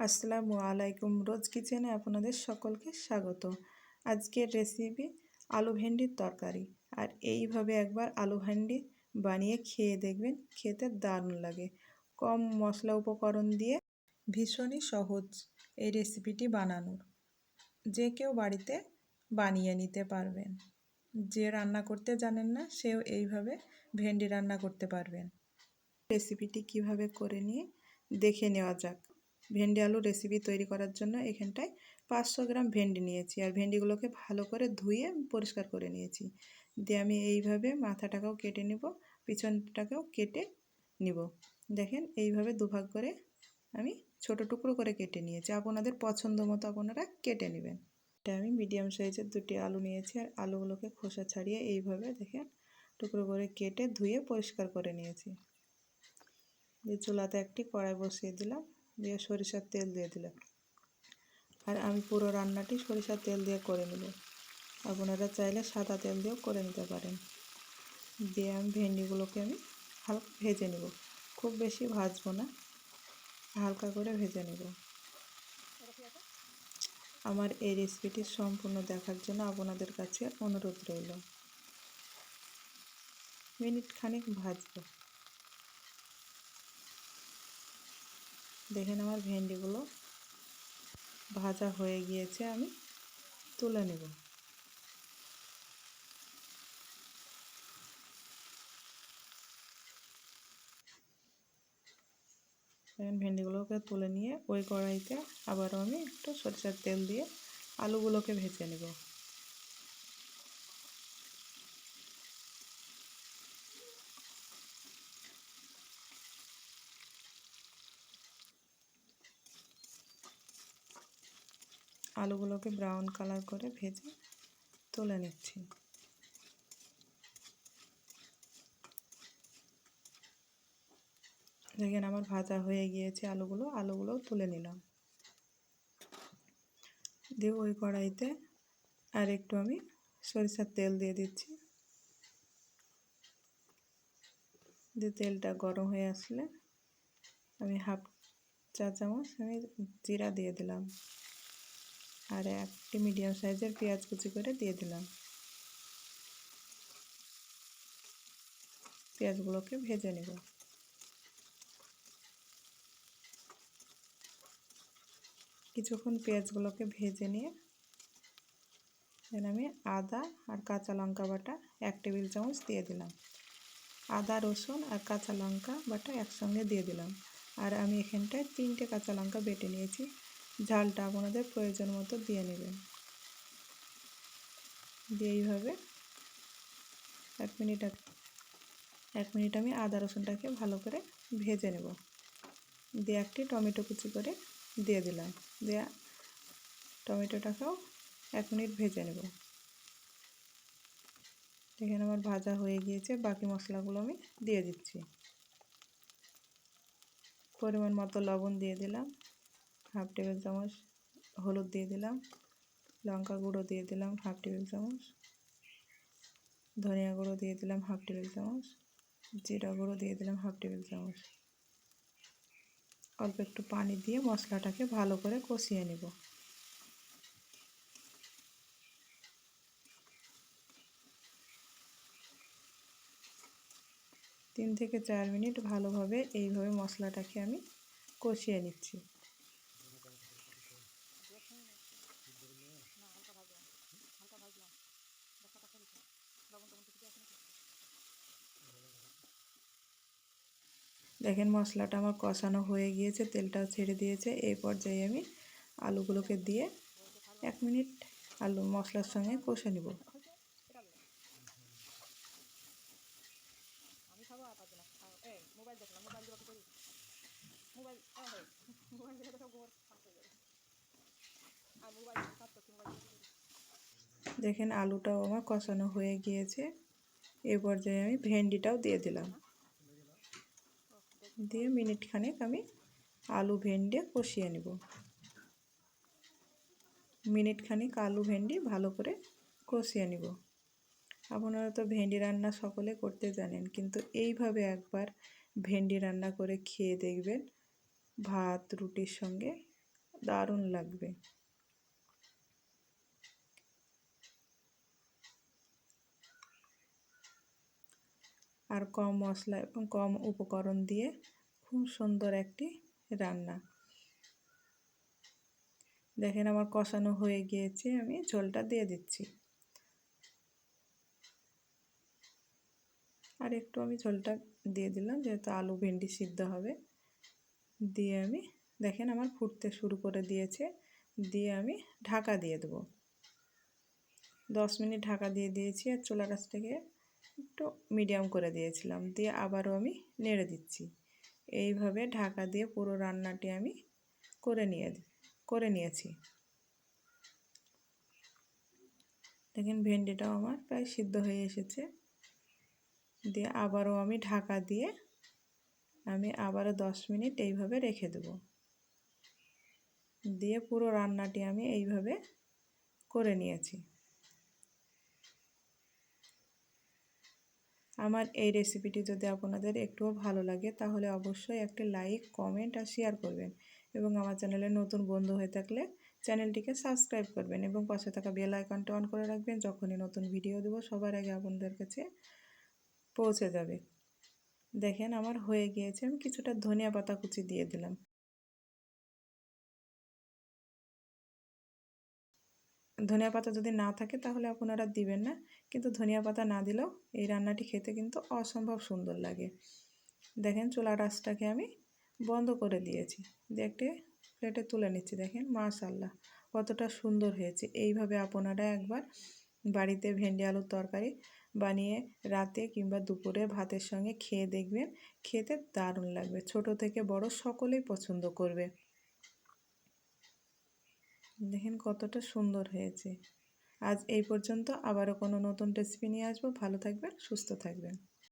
আসসালামু আলাইকুম। রোজ কিচেনে আপনাদের সকলকে স্বাগত। আজকের রেসিপি আলু ভেন্ডির তরকারি। আর এইভাবে একবার আলু ভেন্ডি বানিয়ে খেয়ে দেখবেন খেতে দারুণ লাগে। কম মশলা উপকরণ দিয়ে ভীষণই সহজ এই রেসিপিটি বানানোর। যে কেউ বাড়িতে বানিয়ে নিতে পারবেন। যে রান্না করতে জানেন না, সেও এইভাবে ভেন্ডি রান্না করতে পারবেন। রেসিপিটি কীভাবে করে নিয়ে দেখে নেওয়া যাক। ভেন্ডি আলু রেসিপি তৈরি করার জন্য এখানটায় পাঁচশো গ্রাম ভেন্ডি নিয়েছি। আর ভেন্ডিগুলোকে ভালো করে ধুয়ে পরিষ্কার করে নিয়েছি। দিয়ে আমি এইভাবে মাথাটাকেও কেটে নিব, পিছনটাকেও কেটে নিব। দেখেন এইভাবে দুভাগ করে আমি ছোট টুকরো করে কেটে নিয়েছি। আপনাদের পছন্দ মতো আপনারা কেটে নেবেন। এটা আমি মিডিয়াম সাইজের দুটি আলু নিয়েছি আর আলুগুলোকে খোসা ছাড়িয়ে এইভাবে দেখেন টুকরো করে কেটে ধুয়ে পরিষ্কার করে নিয়েছি। দিয়ে চুলাতে একটি কড়াই বসিয়ে দিলাম। দিয়ে সরিষার তেল দিয়ে দিলাম। আর আমি পুরো রান্নাটি সরিষার তেল দিয়ে করে নেব। আপনারা চাইলে সাদা তেল দিয়েও করে নিতে পারেন। দিয়ে আমি ভেন্ডিগুলোকে আমি হালকা ভেজে নেব। খুব বেশি ভাজবো না, হালকা করে ভেজে নেব। আমার এই রেসিপিটি সম্পূর্ণ দেখার জন্য আপনাদের কাছে অনুরোধ রইল। মিনিট খানিক ভাজবো। দেখেন আমার ভেন্ডিগুলো ভাজা হয়ে গিয়েছে, আমি তুলে নেব। এখন ভেন্ডিগুলোকে তুলে নিয়ে ওই কড়াইতে আবারও আমি একটু সরষের তেল দিয়ে আলুগুলোকে ভেজে নেব। আলুগুলোকে ব্রাউন কালার করে ভেজে তুলে নিচ্ছি। দেখেন আমার ভাজা হয়ে গিয়েছে আলুগুলো আলুগুলো তুলে নিলাম। দিয়ে ওই কড়াইতে আর একটু আমি সরিষার তেল দিয়ে দিচ্ছি। দিয়ে তেলটা গরম হয়ে আসলে আমি হাফ চা চামচ আমি জিরা দিয়ে দিলাম। আর একটি মিডিয়াম সাইজের পেঁয়াজ কুচি করে দিয়ে দিলাম। পেঁয়াজগুলোকে ভেজে নেব। কিছুক্ষণ পেঁয়াজগুলোকে ভেজে নিয়ে দেন আমি আদা আর কাঁচা লঙ্কা বাটা এক টেবিল চামচ দিয়ে দিলাম। আদা, রসুন আর কাঁচা লঙ্কা বাটা একসঙ্গে দিয়ে দিলাম। আর আমি এখানটায় তিনটে কাঁচা লঙ্কা বেটে নিয়েছি। ঝালটা আপনাদের প্রয়োজন মতো দিয়ে নেবেন। দিয়ে এইভাবে এক মিনিট এক মিনিট আমি আদা রসুনটাকে ভালো করে ভেজে নেব। দিয়ে একটি টমেটো কুচি করে দিয়ে দিলাম। দিয়ে টমেটোটাকেও এক মিনিট ভেজে নেব। এখানে আমার ভাজা হয়ে গিয়েছে, বাকি মশলাগুলো আমি দিয়ে দিচ্ছি। পরিমাণ মতো লবণ দিয়ে দিলাম। হাফ টেবিল চামচ হলুদ দিয়ে দিলাম, লঙ্কা গুঁড়ো দিয়ে দিলাম হাফ টেবিল চামচ, ধনিয়া গুঁড়ো দিয়ে দিলাম হাফ টেবিল চামচ, জিরা গুঁড়ো দিয়ে দিলাম হাফ টেবিল চামচ। অল্প একটু পানি দিয়ে মশলাটাকে ভালো করে কষিয়ে নেব। তিন থেকে চার মিনিট ভালোভাবে এইভাবে মশলাটাকে আমি কষিয়ে নিচ্ছি। দেখেন মশলাটা আমার কষানো হয়ে গিয়েছে, তেলটাও ছেড়ে দিয়েছে। এই পর্যায়ে আমি আলুগুলোকে দিয়ে এক মিনিট আলু মশলার সঙ্গে কষে নেব। দেখেন আলুটাও আমার কষানো হয়ে গিয়েছে। এই পর্যায়ে আমি ভেন্ডিটাও দিয়ে দিলাম। দিয়ে মিনিট খানেক আমি আলু ভেন্ডি কষিয়ে নেব। মিনিট খানেক আলু ভেন্ডি ভালো করে কষিয়ে নেব। আপনারা তো ভেন্ডি রান্না সকলে করতে জানেন, কিন্তু এইভাবে একবার ভেন্ডি রান্না করে খেয়ে দেখবেন, ভাত, রুটির সঙ্গে দারুণ লাগবে। আর কম মশলা এবং কম উপকরণ দিয়ে খুব সুন্দর একটি রান্না। দেখেন আমার কষানো হয়ে গিয়েছে, আমি ঝোলটা দিয়ে দিচ্ছি। আর একটু আমি ঝোলটা দিয়ে দিলাম, যেহেতু আলু ভেন্ডি সিদ্ধ হবে। দিয়ে আমি, দেখেন আমার ফুটতে শুরু করে দিয়েছে, দিয়ে আমি ঢাকা দিয়ে দেবো। দশ মিনিট ঢাকা দিয়ে দিয়েছি, আর চোলা গাছটাকে একটু মিডিয়াম করে দিয়েছিলাম, দিয়ে আবারও আমি নেড়ে দিচ্ছি। এইভাবে ঢাকা দিয়ে পুরো রান্নাটি আমি করে নিয়ে, করে নিয়েছি। দেখেন ভেন্ডিটাও আমার প্রায় সিদ্ধ হয়ে এসেছে। দিয়ে আবারও আমি ঢাকা দিয়ে আমি আবারও দশ মিনিট এইভাবে রেখে দেব। দিয়ে পুরো রান্নাটি আমি এইভাবে করে নিয়েছি। আমার এই রেসিপিটি যদি আপনাদের একটুও ভালো লাগে, তাহলে অবশ্যই একটি লাইক কমেন্ট আর শেয়ার করবেন। এবং আমার চ্যানেলে নতুন বন্ধু হয়ে থাকলে চ্যানেলটিকে সাবস্ক্রাইব করবেন এবং পাশে থাকা বেল আইকনটা অন করে রাখবেন, যখনই নতুন ভিডিও দেবো, সবার আগে আপনাদের কাছে পৌঁছে যাবে। দেখেন আমার হয়ে গিয়েছে, আমি কিছুটা ধনিয়া পাতা কুচি দিয়ে দিলাম। ধনিয়া পাতা যদি না থাকে তাহলে আপনারা দিবেন না। কিন্তু ধনিয়া পাতা না দিলেও এই রান্নাটি খেতে কিন্তু অসম্ভব সুন্দর লাগে। দেখেন চুলা রাসটাকে আমি বন্ধ করে দিয়েছি। দিয়ে একটি প্লেটে তুলে নিচ্ছি, দেখেন মাশাল্লাহ কতটা সুন্দর হয়েছে। এইভাবে আপনারা একবার বাড়িতে ভেন্ডি আলুর তরকারি বানিয়ে রাতে কিংবা দুপুরে ভাতের সঙ্গে খেয়ে দেখবেন, খেতে দারুণ লাগবে। ছোট থেকে বড় সকলেই পছন্দ করবে। দেখেন কতটা সুন্দর হয়েছে। আজ এই পর্যন্ত আবারও কোনো নতুন রেসিপি নিয়ে আসব। ভালো থাকবেন, সুস্থ থাকবেন।